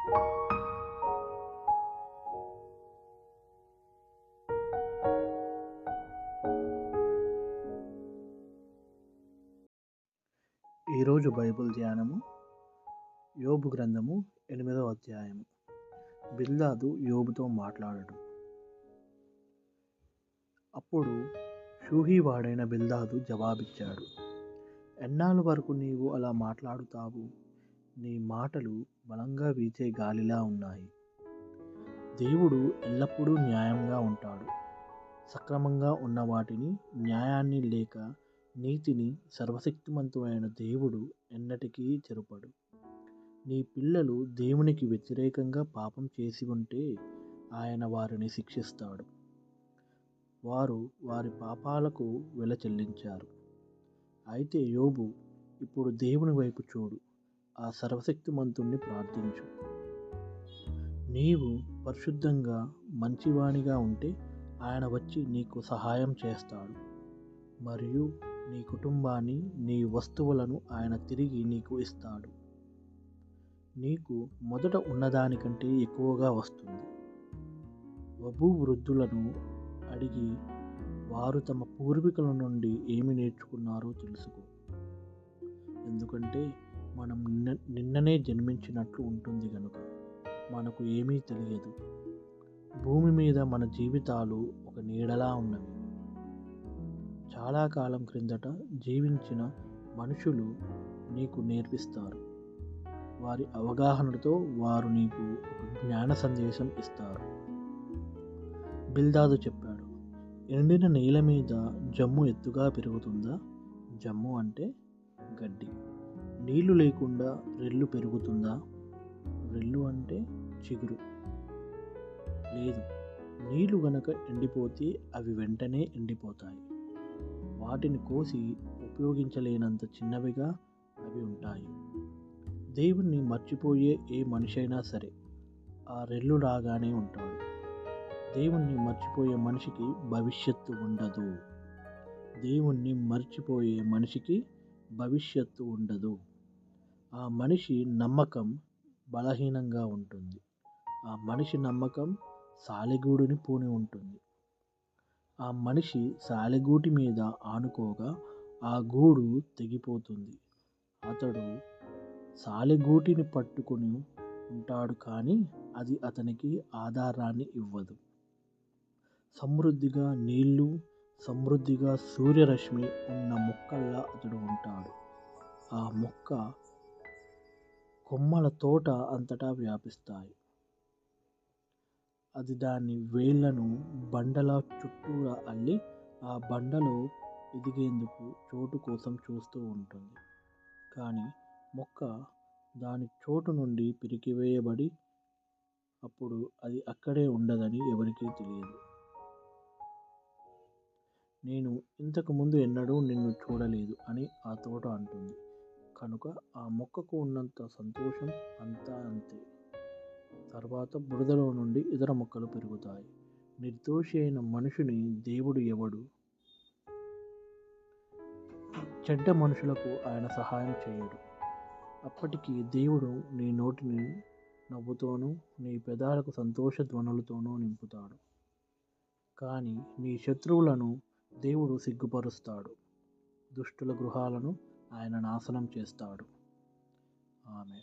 ఈరోజు బైబిల్ ధ్యానము యోబు గ్రంథము ఎనిమిదవ అధ్యాయము. బిల్దాదు యోబుతో మాట్లాడడం. అప్పుడు షూహీవాడైన బిల్దాదు జవాబిచ్చాడు ఎన్నాళ్ళ వరకు నీవు అలా మాట్లాడుతావు? నీ మాటలు బలంగా వీచే గాలిలా ఉన్నాయి. దేవుడు ఎల్లప్పుడూ న్యాయంగా ఉంటాడు. సక్రమంగా ఉన్న వాటిని న్యాయాన్ని లేక నీతిని సర్వశక్తిమంతుడైన దేవుడు ఎన్నటికీ చెరుపడు. నీ పిల్లలు దేవునికి వ్యతిరేకంగా పాపం చేసి ఉంటే ఆయన వారిని శిక్షిస్తాడు. వారు వారి పాపాలకు వెల చెల్లించారు. అయితే యోబు ఇప్పుడు దేవుని వైపు చూడు. ఆ సర్వశక్తిమంతుణ్ణి ప్రార్థించు. నీవు పరిశుద్ధంగా మంచివానిగా ఉంటే ఆయన వచ్చి నీకు సహాయం చేస్తాడు. మరియు నీ కుటుంబాన్ని నీ వస్తువులను ఆయన తిరిగి నీకు ఇస్తాడు. నీకు మొదట ఉన్నదానికంటే ఎక్కువగా వస్తుంది. వభూ వృద్ధులను అడిగి వారు తమ పూర్వీకుల నుండి ఏమి నేర్చుకున్నారో తెలుసుకో. ఎందుకంటే మనం నిన్న నిన్ననే జన్మించినట్లు ఉంటుంది కనుక మనకు ఏమీ తెలియదు. భూమి మీద మన జీవితాలు ఒక నీడలా ఉన్నవి. చాలా కాలం క్రిందట జీవించిన మనుషులు నీకు నేర్పిస్తారు. వారి అవగాహనతో వారు నీకు ఒక జ్ఞాన సందేశం ఇస్తారు. బిల్దాదు చెప్పాడు ఎండిన నేల మీద జమ్ము ఎత్తుగా పెరుగుతుందా? జమ్ము అంటే గడ్డి. నీళ్ళు లేకుండా రెల్లు పెరుగుతుందా? రెల్లు అంటే చిగురు. లేదు నీళ్ళు గనక ఎండిపోతే అవి వెంటనే ఎండిపోతాయి. వాటిని కోసి ఉపయోగించలేనంత చిన్నవిగా అవి ఉంటాయి. దేవుణ్ణి మర్చిపోయే ఏ మనిషి అయినా సరే ఆ రెల్లు లాగానే ఉంటాడు. దేవుణ్ణి మర్చిపోయే మనిషికి భవిష్యత్తు ఉండదు. దేవుణ్ణి మర్చిపోయే మనిషికి భవిష్యత్తు ఉండదు. ఆ మనిషి నమ్మకం బలహీనంగా ఉంటుంది. ఆ మనిషి నమ్మకం సాలెగూడుని పూని ఉంటుంది. ఆ మనిషి సాలెగూటి మీద ఆనుకోగా ఆ గూడు తెగిపోతుంది. అతడు సాలెగూటిని పట్టుకొని ఉంటాడు కానీ అది అతనికి ఆధారాన్ని ఇవ్వదు. సమృద్ధిగా నీళ్ళు సమృద్ధిగా సూర్యరశ్మి ఉన్న మొక్కల్లా అతడు ఉంటాడు. ఆ మొక్క కొమ్మల తోట అంతటా వ్యాపిస్తాయి. అది దాని వేళ్ళను బండల చుట్టూరా అల్లి ఆ బండలో ఎదిగేందుకు చోటు కోసం చూస్తూ ఉంటుంది. కానీ మొక్క దాని చోటు నుండి పిరికివేయబడి అప్పుడు అది అక్కడే ఉండదని ఎవరికీ తెలియదు. నేను ఇంతకు ముందు ఎన్నడూ నిన్ను చూడలేదు అని ఆ తోట అంటుంది. కనుక ఆ మొక్కకు ఉన్నంత సంతోషం అంతా అంతే. తర్వాత బురదలో నుండి ఇతర మొక్కలు పెరుగుతాయి. నిర్దోషి అయిన మనుషుని దేవుడు ఎవడు? చెడ్డ మనుషులకు ఆయన సహాయం చేయడు. అప్పటికి దేవుడు నీ నోటిని నవ్వుతోనూ నీ పెదాలకు సంతోష ధ్వనులతోనూ నింపుతాడు. కానీ నీ శత్రువులను దేవుడు సిగ్గుపరుస్తాడు. దుష్టుల గృహాలను ఆయన నాశనం చేస్తాడు. ఆమె